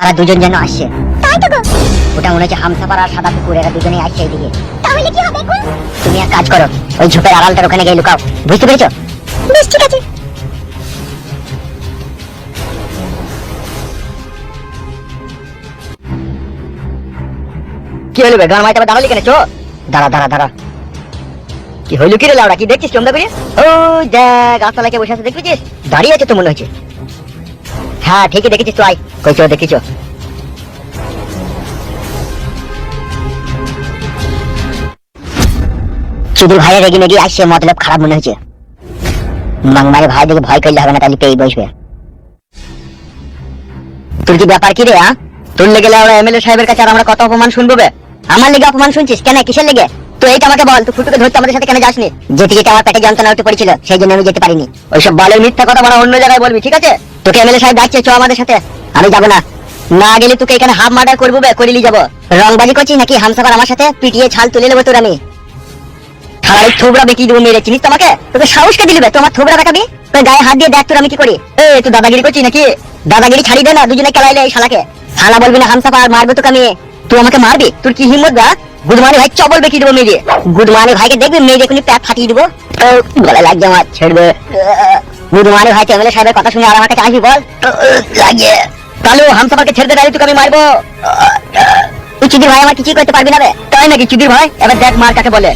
তারা দুজন যেন আসছে তাই তো গো। ওটা মনে হচ্ছে হামসাপার আর সাদা কুকুর এরা দুজনেই আসছে এইদিকে তাহলে কি হবে এখন? তুমি এক কাজ করো ওই ঝোপের আড়ালটার ওখানে গিয়ে লুকাও। বুঝতে পেরেছ? বেশ ঠিক আছে। কি হলো বে গান মাইতে দাঁড়ালি কেন? চো। দাঁড়া দাঁড়া দাঁড়া। কি হইল কি রে লাউড়া? কি দেখছিস চমদা করে ও দেখ গাছতলায় কে বসে আছে দেখছিস? দাঁড়িয়ে আছে তো মনে হচ্ছে। হ্যাঁ ঠিকই দেখেছিস তো, আয়। কই চো দেখিস চুদির ভাইয়ের রেগে মেগে আসছে মতলব খারাপ মনে হচ্ছে মাংমারে ভাই দেখে ভয় করলে হবে না, তাহলে পেয়ে বসবে তোর কি ব্যাপার কি রে হ্যাঁ? তোর লেগে আমরা এমএলএ সাহেবের কাছে আর আমরা কত অপমান শুনব বে? আমার লেগে অপমান শুনছিস? কেন? কিসের লেগে? তো এইটা আমাকে বল, তুই ফুটুকে ধরতে আমাদের সাথে কেন যাসনি? যেতে যেতে আমার পেটে যন্ত্রণা উঠে পড়েছিল, সেই জন্য আমি যেতে পারিনি। ওইসব বলের মিথ্যা কথা বলা অন্য জায়গায় বলবি, ঠিক আছে? তোকে এমএলএ সাহেব ডাকছে চ আমাদের সাথে। আমি যাব না। না গেলে তোকে এখানে হাফ মার্ডার করব, বে, করিলি রংবাজি করছিস নাকি আমার সাথে? পিটিয়ে ছাল তুলে নেব তোর আমি। খালারে থোবড়া বেঁকিয়ে দেবো মেরে, চিনিস তো আমাকে তোকে তোমার বেঁকাবি? তোর গায়ে হাত দিয়ে দেখ তোর আমি কি করি। এ, তুই দাদাগিরি করছিস নাকি? দাদাগিরি ছাড়ি দে না, দুজনে খেলাইলে এই শালাকে। শালা বলবি না মারবে তোকে আমি। তুই আমাকে মারবি? তোর কি হিম্মত গা গুদমানি ভাই চবল বেঁকিয়ে দেবো মেরে। ভাইকে দেখবি, মেরে এখনই ফাটিয়ে দেবো। গলায় লাগছে আমার ছেড়বে গুদমানি ভাই এমএলএ সাহেবের কথা শুনে আর আমার কাছে আসবি বল। লাগে। কালু হামসাফাকে ছেড়ে দে তোকে আমি মারবো। তুই চুদির ভাই আমার কিছুই করতে পারবি না রে তাই নাকি চুদির ভাই? এবার দেখ মার কাকে বলে।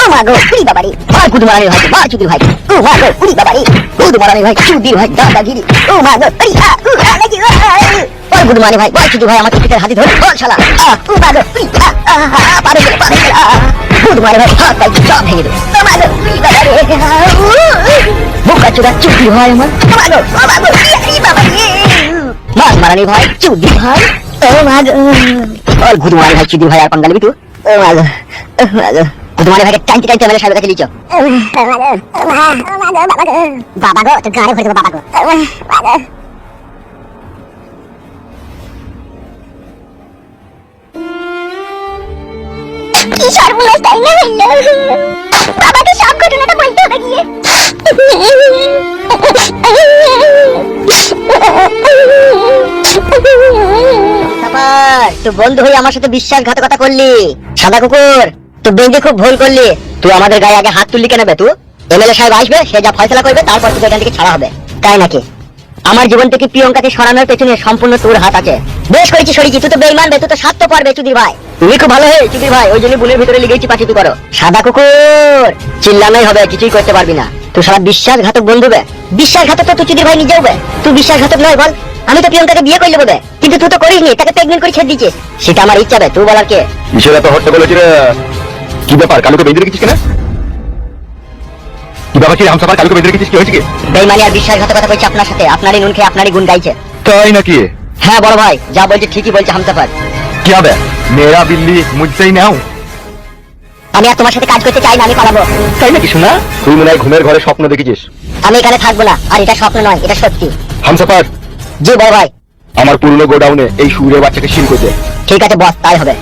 ও উড়ি বাবারি। মার গুদ মারানি ভাই মার চুদির ভাই। ও মা উড়ি বাবারি। গুদ মারানি ভাই চুদির ভাই দাদাগিরি। ও মা গো আ উ আ লাগি ও ওর গুদ মারানি ভাই মার চুদির ভাই আমার পিঠের হাতি ধরে। শালা। ও মা উড়ি আ আ আ, পারে পারে মারানি ভাই হাত ভাই সব ভেঙে দেবে বাবারি বোকা চোদা চুদির ভাই আমার ও মা গো। ও মা গো উড়ি মারানি ভাই চুদির ভাই ও মা গো ওর ভাই চুদির ভাই আর তোমার বাবা গো গাড়ি বাবা গো। কি সর্বনাশ, তাই না? হইল বাবাকে সব ঘটনাটা বলতে হবে গিয়ে। তুই বন্ধু হয়ে আমার সাথে বিশ্বাসঘাতকতা করলি। সাদা কুকুর তুই বেঁধে খুব ভুল করলি। তুই আমাদের গায়ে আগে হাত তুললি কেন তুই এমএলএ সাহেব আসবে, সে যা ফয়সলা করবে, তারপর তুই এখান থেকে ছাড়া হবে। তাই নাকি? আমার জীবন থেকে প্রিয়ঙ্কাকে সরানোর পেছনে সম্পূর্ণ তোর হাত আছে। বেশ করেছি সরিছি তুই তো বেইমান বে, তুই তো স্বার্থ পারবে চুদির ভাই। তুমি খুব ভালো হয়ে চুদির ভাই। ওই জন্য বুলের ভিতরে লিগেছি পাঠিয়ে করো। সাদা কুকুর! চিল্লানোই হবে, কিছুই করতে পারবি না। তুই সারা বিশ্বাসঘাতক বন্ধু বে। বিশ্বাসঘাতক তো তুই চুদির ভাই নিজেও বে। তুই বিশ্বাসঘাতক নয়, বল। আমি তো প্রিয়ঙ্কাকে বিয়ে করলে বোধ। কিন্তু তুই তো করিসনি, তাকে প্রেগনেন্ট করে ছেড়ে দিচ্ছিস সেটা আমার ইচ্ছা বে, তুই বলার কে? এত হট্টগোল হচ্ছে রে? কি ব্যাপার? কালুকে বেঁধে রেখেছিস কেন? কি ব্যাপার কি হামসাফার কালুকে বেঁধে রেখেছিস? কি হয়েছে কি? বেইমানি আর বিশ্বাসঘাতকতা করছে আপনার সাথে। আপনারই নুন খেয়ে আপনারই গুণ গাইছে। তাই নাকি? হ্যাঁ বড় ভাই যা বলছে ঠিকই বলছে হামসাফার কি হবে? মেরা বিল্লি মুঝসেই নাও। আমি আর তোমার সাথে কাজ করতে চাই না আমি পালাবো। তাই নাকি শোনা তুই মনে হয় ঘুমের ঘরে স্বপ্ন দেখেছিস আমি এখানে থাকব না আর এটা স্বপ্ন নয় এটা সত্যি। হামসাফার জি বড় ভাই। আমার পুরনো গোডাউনে এই সুরের বাচ্চাকে শিল করতে। ঠিক আছে বস তাই হবে।